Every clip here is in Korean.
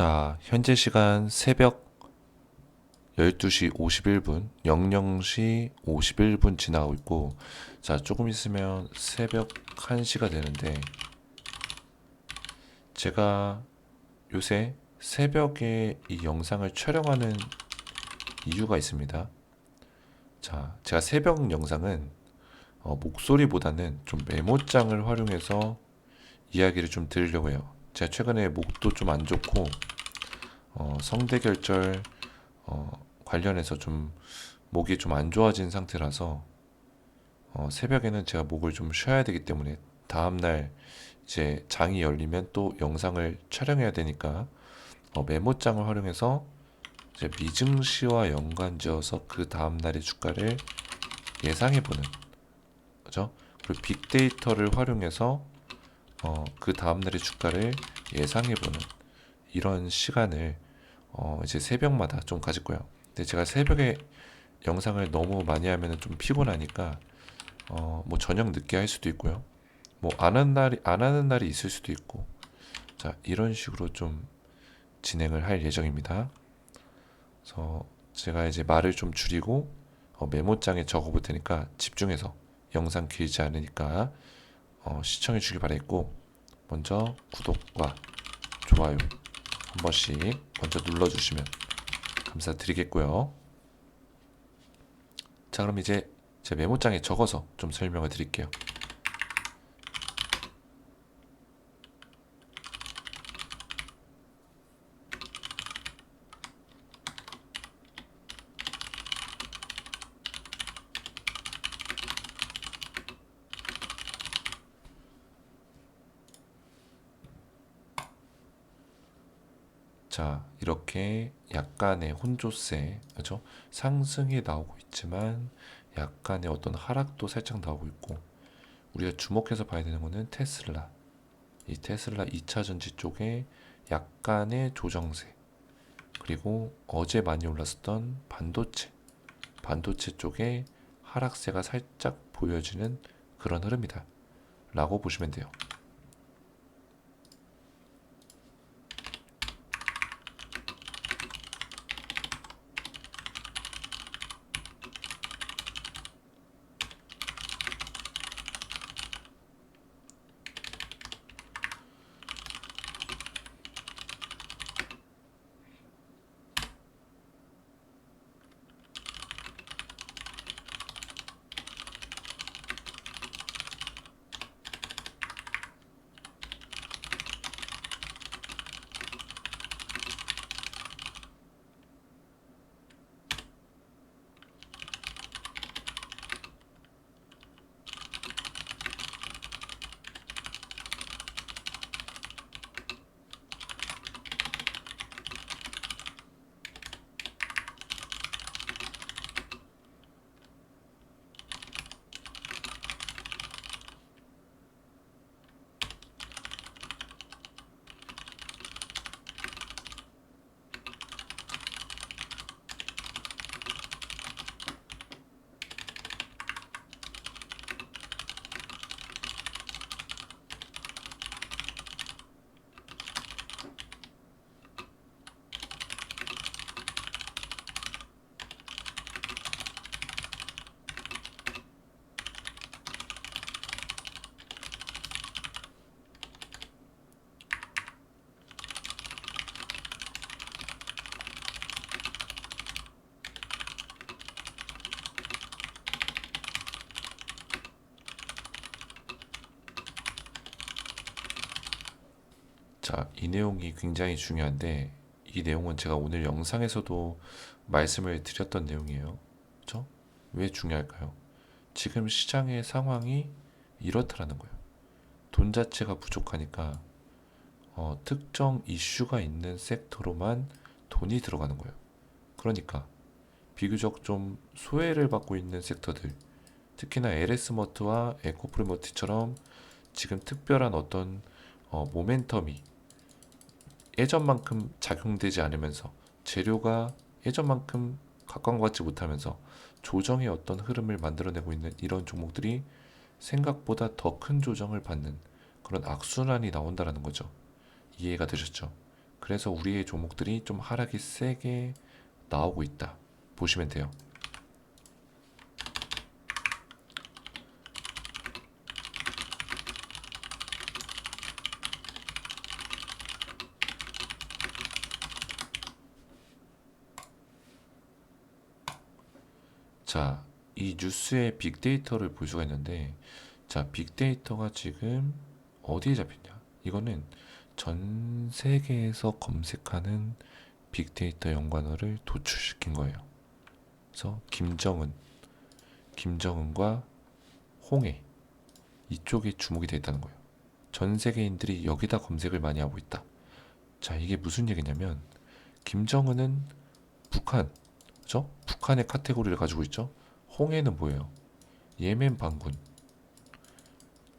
자, 현재 시간 새벽 12시 51분, 00시 51분 지나고 있고, 자, 조금 있으면 새벽 1시가 되는데, 제가 요새 새벽에 이 영상을 촬영하는 이유가 있습니다. 자, 제가 새벽 영상은 어, 목소리보다는 좀 메모장을 활용해서 이야기를 좀 드리려고 해요. 제가 최근에 목도 좀 안 좋고, 어, 성대결절 어, 관련해서 좀 목이 좀 안 좋아진 상태라서 어, 새벽에는 제가 목을 좀 쉬어야 되기 때문에 다음날 이제 장이 열리면 또 영상을 촬영해야 되니까 어, 메모장을 활용해서 이제 미증시와 연관지어서 그 다음날의 주가를 예상해보는 그죠? 그리고 빅데이터를 활용해서 어, 그 다음날의 주가를 예상해보는 이런 시간을 어, 이제 새벽마다 좀 거예요. 근데 제가 새벽에 영상을 너무 많이 하면 좀 피곤하니까 어, 뭐 저녁 늦게 할 수도 있고요. 뭐 안 하는 날이 안 하는 날이 있을 수도 있고. 자, 이런 식으로 좀 진행을 할 예정입니다. 그래서 제가 이제 말을 좀 줄이고 어, 메모장에 적어 볼 테니까 집중해서 영상 길지 않으니까 어, 시청해 주길 바랬고 먼저 구독과 좋아요 한 번씩 먼저 눌러주시면 감사드리겠고요. 자, 그럼 이제 제 메모장에 적어서 좀 설명을 드릴게요. 자, 이렇게 약간의 혼조세, 그죠? 상승이 나오고 있지만 약간의 어떤 하락도 살짝 나오고 있고 우리가 주목해서 봐야 되는 거는 테슬라. 이 테슬라 2차 전지 쪽에 약간의 조정세. 그리고 어제 많이 올랐었던 반도체. 반도체 쪽에 하락세가 살짝 보여지는 그런 흐름이다. 라고 보시면 돼요. 자, 이 내용이 굉장히 중요한데 이 내용은 제가 오늘 영상에서도 말씀을 드렸던 내용이에요. 그렇죠? 왜 중요할까요? 지금 시장의 상황이 이렇다라는 거예요. 돈 자체가 부족하니까 어, 특정 이슈가 있는 섹터로만 돈이 들어가는 거예요. 그러니까 비교적 좀 소외를 받고 있는 섹터들, 특히나 LS머트와 에코프리머트처럼 지금 특별한 어떤 어, 모멘텀이 예전만큼 작용되지 않으면서 재료가 예전만큼 각광받지 못하면서 조정의 어떤 흐름을 만들어내고 있는 이런 종목들이 생각보다 더 큰 조정을 받는 그런 악순환이 나온다라는 거죠. 이해가 되셨죠? 그래서 우리의 종목들이 좀 하락이 세게 나오고 있다. 보시면 돼요. 자, 이 뉴스의 빅데이터를 볼 수가 있는데, 자, 빅데이터가 지금 어디에 잡혔냐? 이거는 전 세계에서 검색하는 빅데이터 연관어를 도출시킨 거예요. 그래서 김정은, 김정은과 홍해 이쪽에 주목이 돼 있다는 거예요. 전 세계인들이 여기다 검색을 많이 하고 있다. 자, 이게 무슨 얘기냐면 김정은은 북한, 그죠? 북한의 카테고리를 가지고 있죠. 홍해는 뭐예요? 예멘 반군.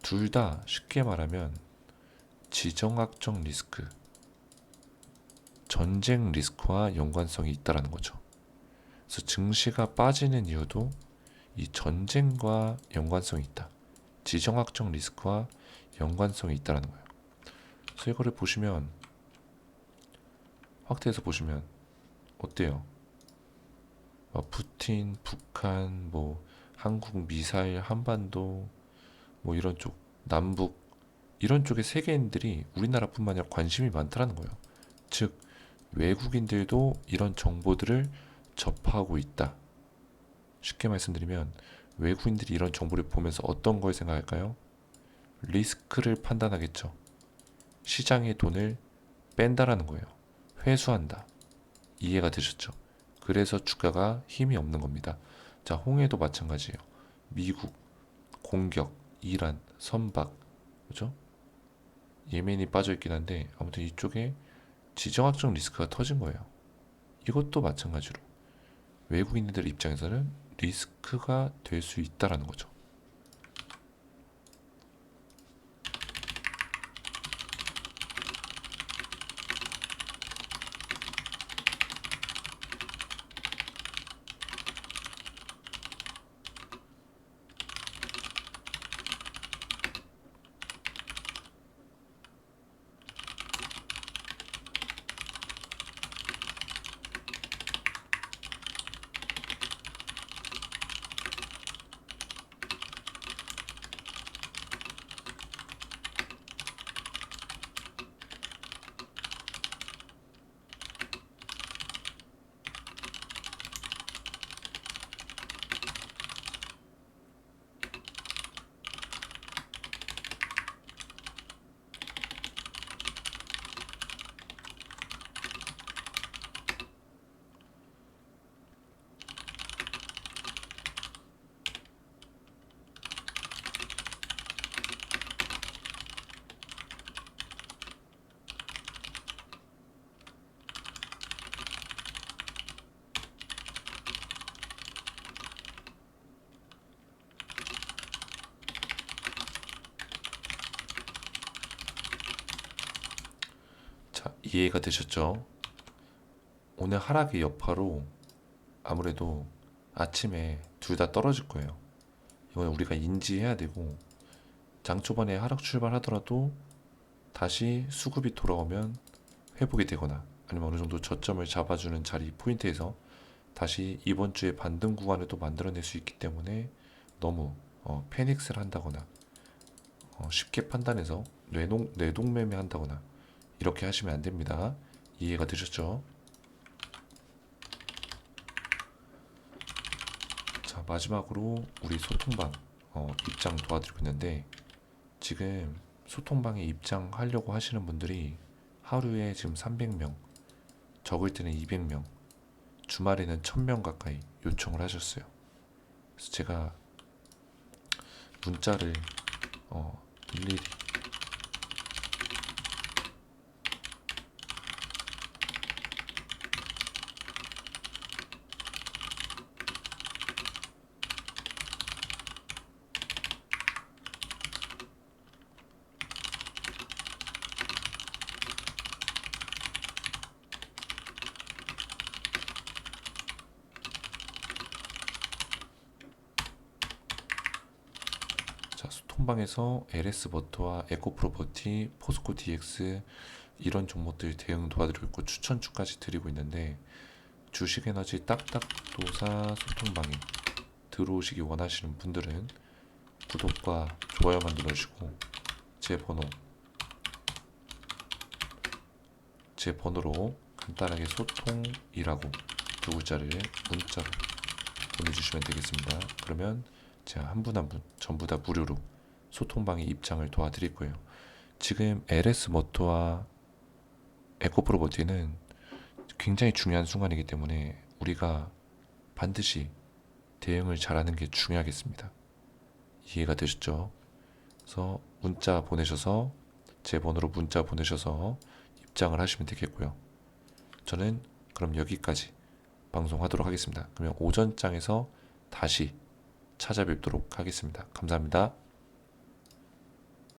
둘 다 쉽게 말하면 지정학적 리스크, 전쟁 리스크와 연관성이 있다라는 거죠. 그래서 증시가 빠지는 이유도 이 전쟁과 연관성이 있다. 지정학적 리스크와 연관성이 있다라는 거예요. 그래서 이거를 보시면 확대해서 보시면 어때요? 어, 푸틴, 북한, 뭐 한국 미사일, 한반도 뭐 이런 쪽 남북 이런 쪽의 세계인들이 우리나라뿐만 아니라 관심이 많다라는 거예요. 즉 외국인들도 이런 정보들을 접하고 있다. 쉽게 말씀드리면 외국인들이 이런 정보를 보면서 어떤 걸 생각할까요? 리스크를 판단하겠죠. 시장의 돈을 뺀다라는 거예요. 회수한다. 이해가 되셨죠? 그래서 주가가 힘이 없는 겁니다. 자, 홍해도 마찬가지예요. 미국, 공격, 이란, 선박, 그죠? 예멘이 빠져 있긴 한데 아무튼 이쪽에 지정학적 리스크가 터진 거예요. 이것도 마찬가지로 외국인들 입장에서는 리스크가 될 수 있다라는 거죠. 자, 이해가 되셨죠? 오늘 하락의 여파로 아무래도 아침에 둘 다 떨어질 거예요. 이건 우리가 인지해야 되고 장 초반에 하락 출발하더라도 다시 수급이 돌아오면 회복이 되거나 아니면 어느 정도 저점을 잡아주는 자리 포인트에서 다시 이번 주에 반등 구간을 또 만들어낼 수 있기 때문에 너무 어, 패닉스를 한다거나 어, 쉽게 판단해서 뇌동, 뇌동매매 한다거나 이렇게 하시면 안 됩니다. 이해가 되셨죠? 자, 마지막으로 우리 소통방 어, 입장 도와드리고 있는데 지금 소통방에 입장하려고 하시는 분들이 하루에 지금 300명, 적을 때는 200명, 주말에는 1000명 가까이 요청을 하셨어요. 그래서 제가 문자를 어, 일일이 자, 소통방에서 LS 버터와 에코 프로퍼티, 포스코 DX 이런 종목들 대응 도와드리고 있고 추천주까지 드리고 있는데 주식에너지 딱딱도사 소통방에 들어오시기 원하시는 분들은 구독과 좋아요만 눌러주시고 제 번호 제 번호로 간단하게 소통이라고 두 글자를 문자로 보내주시면 되겠습니다. 그러면 제가 한 분 한 분 전부 다 무료로 소통방에 입장을 도와드릴 거예요. 지금 LS 모터와 에코프로버티는 굉장히 중요한 순간이기 때문에 우리가 반드시 대응을 잘하는 게 중요하겠습니다. 이해가 되셨죠? 그래서 문자 보내셔서 제 번호로 문자 보내셔서 입장을 하시면 되겠고요. 저는 그럼 여기까지 방송하도록 하겠습니다. 그러면 오전장에서 다시 찾아뵙도록 하겠습니다. 감사합니다.